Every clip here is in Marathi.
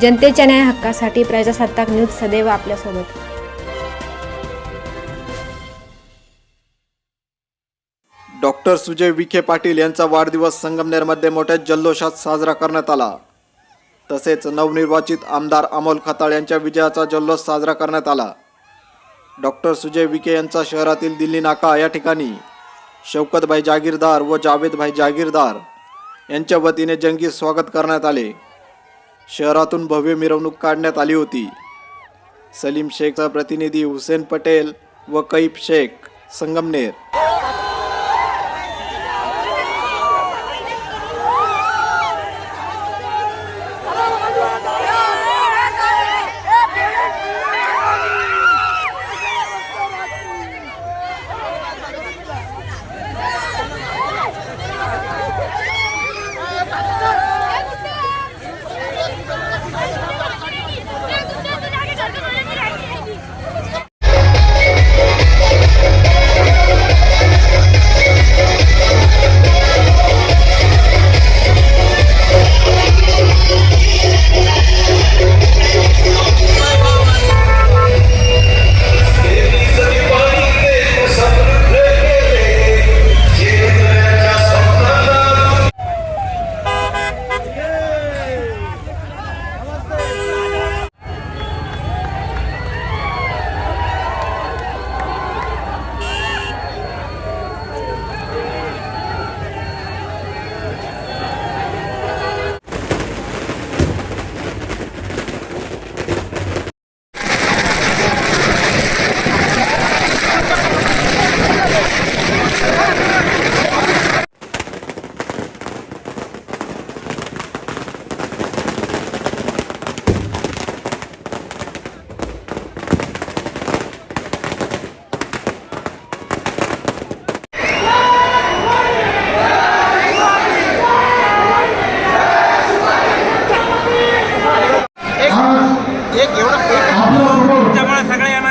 जनतेच्या न्याय हक्कासाठी प्रजासत्ताक न्यूज सदैव आपल्यासोबत. डॉक्टर सुजय विखे पाटील यांचा वाढदिवस संगमनेरमध्ये मोठ्या जल्लोषात साजरा करण्यात आला. तसेच नवनिर्वाचित आमदार अमोल खताळ यांच्या विजयाचा जल्लोष साजरा करण्यात आला. डॉक्टर सुजय विखे यांचा शहरातील दिल्ली नाका या ठिकाणी शौकतभाई जागीरदार व जावेदभाई जागीरदार यांच्या वतीने जंगी स्वागत करण्यात आले. शहरातून भव्य मिरवणूक काढण्यात आली होती. सलीम शेखचा प्रतिनिधी हुसेन पटेल व कैफ शेख संगमनेर.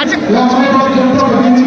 আচ্ছা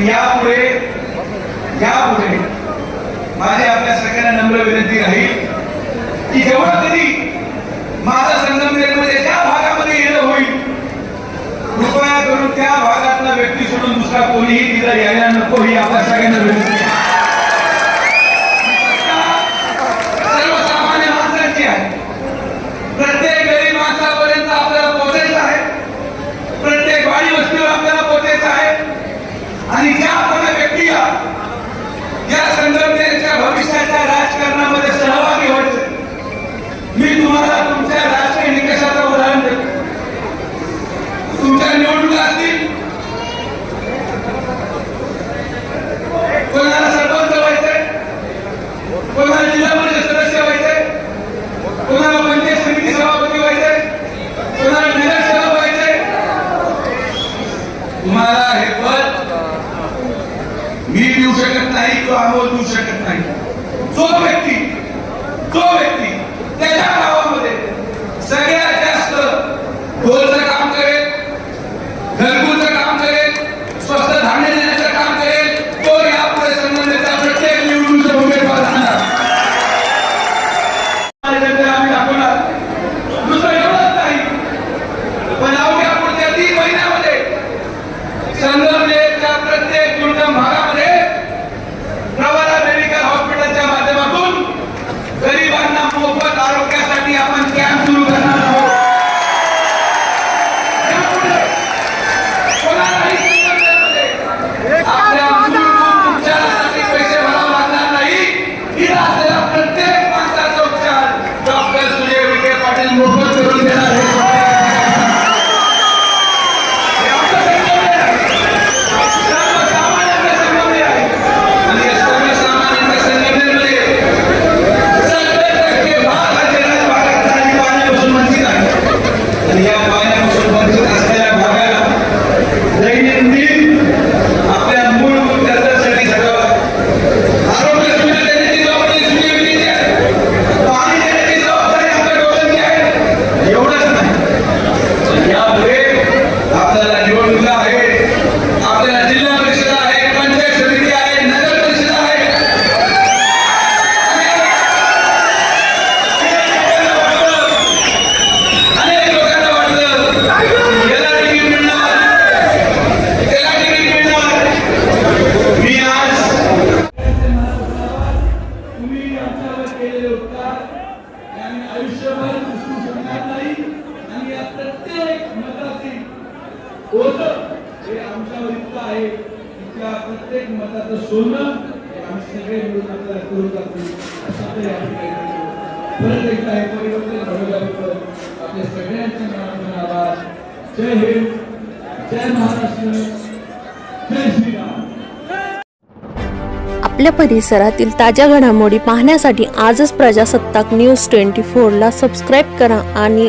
पण यापुढे यापुढे माझी आपल्या सगळ्यांना नम्र विनंती राहील की जेवढा कधी माझा संगमनेरमध्ये त्या भागामध्ये येणं होईल कृपया करून त्या भागातला व्यक्ती सोडून दुसरा कोणीही तिला यायला नको ही आपल्या सगळ्यांना विनंती तुम्हाला हे पद मी देऊ शकत नाही किंवा अमोल देऊ शकत नाही. जो व्यक्ती जो व्यक्ती त्याच्या नावामध्ये सगळ्या होतं. आहे तिच्या प्रत्येक मताचं सोनं सगळे मिळून आपल्याला करू असं परत एकदा हे परिवर्तन घडवल्याबद्दल आपल्या सगळ्यांच्या जय हिंद. जय महाराष्ट्र. जय श्रीराम. आपल्या परिसरातील ताज्या घडामोडी पाहण्यासाठी आजच प्रजासत्ताक न्यूज ट्वेंटी फोरला सबस्क्राईब करा आणि